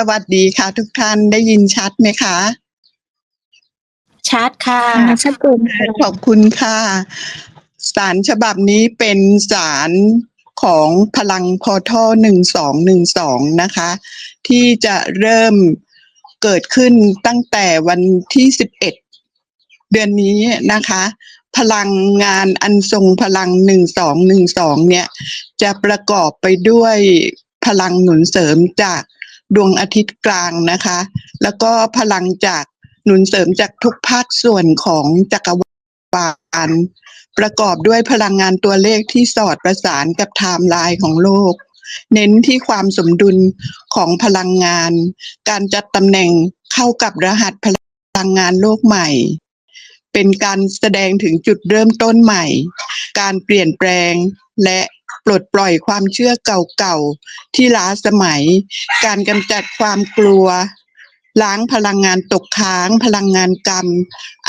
สวัสดีค่ะทุกท่านได้ยินชัดไหมคะ ชัดค่ะชัดเจนค่ะขอบคุณค่ะ สารฉบับนี้เป็นสารของพลังพอท่อหนึ่งสองหนึ่งสองนะคะ ที่จะเริ่มเกิดขึ้นตั้งแต่วันที่สิบเอ็ดเดือนนี้นะคะ พลังงานอันทรงพลังหนึ่งสองหนึ่งสองเนี่ย จะประกอบไปด้วยพลังหนุนเสริมจาก ดวงอาทิตย์กลางนะคะ แล้วก็พลังจากหนุนเสริมจากทุกภาคส่วนของจักรวาลประกอบด้วยพลังงานตัวเลขที่สอดประสานกับไทม์ไลน์ของโลก เน้นที่ความสมดุลของพลังงาน การจัดตำแหน่งเข้ากับรหัสพลังงานโลกใหม่ เป็นการแสดงถึงจุดเริ่มต้นใหม่ การเปลี่ยนแปลงและ ปลดปล่อยความเชื่อเก่าๆ ที่ล้าสมัย การกำจัดความกลัว ล้างพลังงานตกค้าง พลังงานกรรม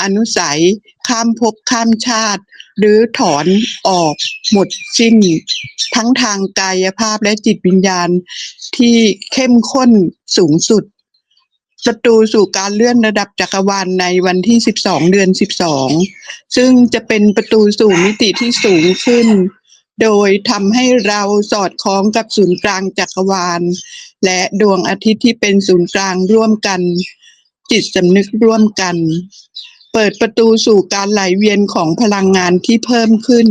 อนุสัย ข้ามภพข้ามชาติ หรือถอนออกหมดสิ้น ทั้งทางกายภาพและจิตวิญญาณที่เข้มข้นสูงสุดประตูสู่การเลื่อนระดับจักรวาลในวันที่ 12 เดือน 12 ซึ่งจะเป็นประตูสู่มิติที่สูงขึ้น โดยทำให้เราสอดคล้องกับศูนย์กลางจักรวาล และดวงอาทิตย์ที่เป็นศูนย์กลางร่วมกัน จิตสำนึกร่วมกัน เปิดประตูสู่การไหลเวียนของพลังงานที่เพิ่มขึ้น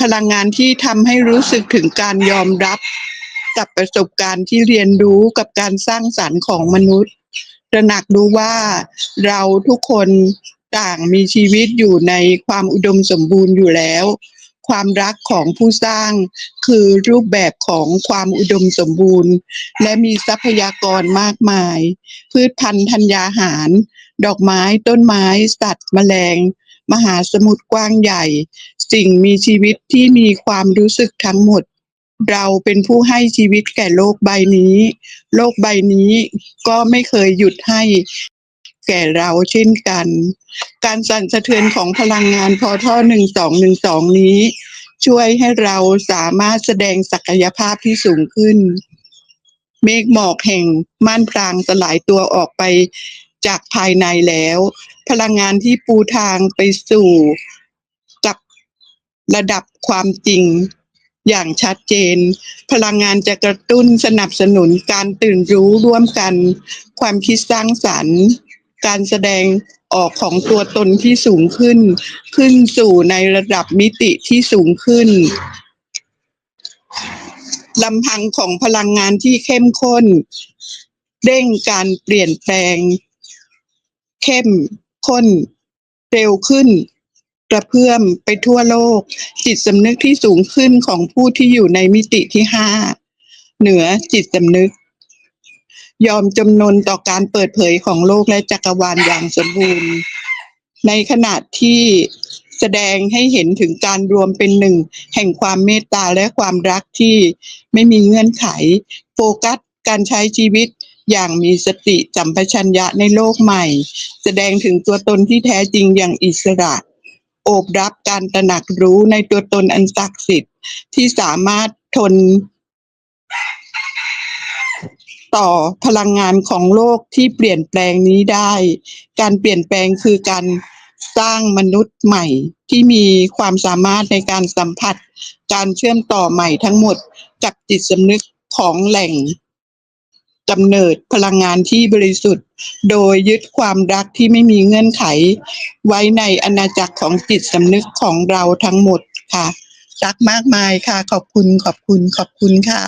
พลังงานที่ทำให้รู้สึกถึงการยอมรับ กับประสบการณ์ที่เรียนรู้กับการสร้างสรรค์ของมนุษย์ตระหนักรู้ว่าเราทุกคนต่างมีชีวิตอยู่ในความอุดมสมบูรณ์อยู่แล้ว ความรักของผู้สร้าง คือรูปแบบของความอุดมสมบูรณ์ และมีทรัพยากรมากมาย พืชพันธุ์ธัญญาหาร ดอกไม้ต้นไม้ สัตว์ แมลง มหาสมุทรกว้างใหญ่ สิ่งมีชีวิตที่มีความรู้สึกทั้งหมด เราเป็นผู้ให้ชีวิตแก่โลกใบนี้ โลกใบนี้ก็ไม่เคยหยุดให้ แก่เราเช่นกัน การสั่นสะเทือนของพลังงานพอท่อหนึ่งสองหนึ่งสองนี้ ช่วยให้เราสามารถแสดงศักยภาพที่สูงขึ้น เมฆหมอกแห่งม่านพรางสลายตัวออกไปจากภายในแล้ว พลังงานที่ปูทางไปสู่กับระดับความจริงอย่างชัดเจน พลังงานจะกระตุ้นสนับสนุนการตื่นรู้ร่วมกัน ความคิดสร้างสรรค์ การแสดงออกของตัวตนที่สูงขึ้น ขึ้นสู่ในระดับมิติที่สูงขึ้นลำพังของพลังงานที่เข้มข้น เร่งการเปลี่ยนแปลง เข้มข้น เร็วขึ้น กระเพื่อมไปทั่วโลก จิตสำนึกที่สูงขึ้นของผู้ที่อยู่ในมิติที่ห้าเหนือจิตสำนึก ยอมจำนนต่อการเปิดเผยของโลกและจักรวาลอย่างสมบูรณ์ ในขณะที่แสดงให้เห็นถึงการรวมเป็นหนึ่ง แห่งความเมตตาและความรักที่ไม่มีเงื่อนไข โฟกัสการใช้ชีวิตอย่างมีสติสัมปชัญญะในโลกใหม่ แสดงถึงตัวตนที่แท้จริงอย่างอิสระ โอบรับการตระหนักรู้ในตัวตนอันศักดิ์สิทธิ์ที่สามารถทน ต่อพลังงานของโลกที่เปลี่ยนแปลงนี้ได้ การเปลี่ยนแปลงคือการสร้างมนุษย์ใหม่ที่มีความสามารถในการสัมผัส การเชื่อมต่อใหม่ทั้งหมดกับจิตสำนึกของแหล่งกำเนิดพลังงานที่บริสุทธิ์ โดยยึดความรักที่ไม่มีเงื่อนไข ไว้ในอาณาจักรของจิตสำนึกของเราทั้งหมดค่ะ รักมากมายค่ะ ขอบคุณขอบคุณขอบคุณค่ะ